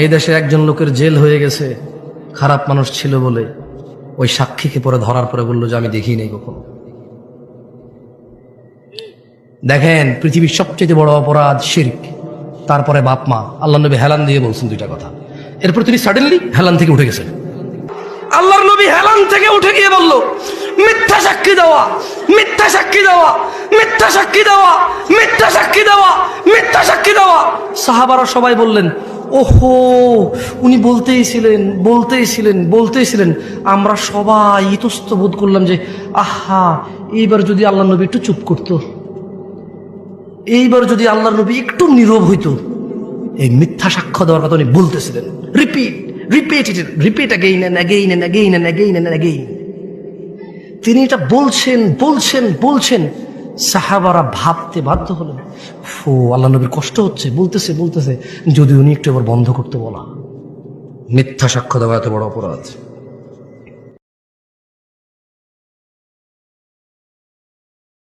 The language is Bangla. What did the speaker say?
এই দেশে একজন লোকের জেল হয়ে গেছে। খারাপ মানুষ ছিল বলে ওই সাক্ষীকে পরে ধরার পরে বলল যে, আমি দেখি নাই কখনো। দেখেন, পৃথিবীর সবচেয়ে বড় অপরাধ শির্ক, তারপরে বাপ মা। আল্লাহ নবী হেলান দিয়ে বলছেন দুইটা কথা। এরপর তিনি সাডেনলি হেলান থেকে উঠে গেছেন। আল্লাহর নবী হেলান থেকে উঠে গিয়ে বলল, মিথ্যা সাক্ষী দেওয়া, মিথ্যা সাক্ষী দেওয়া, মিথ্যা সাক্ষী দেওয়া, মিথ্যা সাক্ষী দেওয়া, মিথ্যা সাক্ষী দেওয়া। সাহাবারা সবাই বললেন ওহো, উনি বলতেই ছিলেন বলতেই ছিলেন বলতেই ছিলেন, আমরা সবাই ইতস্ত বোধ করলাম যে, আহা, এইবার যদি আল্লাহ নবী একটু চুপ করতো, এইবার যদি আল্লাহ নবী একটু নীরব হইতো, এই মিথ্যা সাক্ষ্য দেওয়ার কথা উনি বলতেছিলেন। Repeat repeat repeat again and again and again তিনি এটা বলছেন বলছেন বলছেন। সাহাবারা ভাবতে বাধ্য হলেন, ফো, আল্লাহ নবীর কষ্ট হচ্ছে, বলতেছে বলতেছে, যদি উনি একটু এবার বন্ধ করতে বলা। মিথ্যা সাক্ষ্য দেওয়া এত বড় অপরাধ।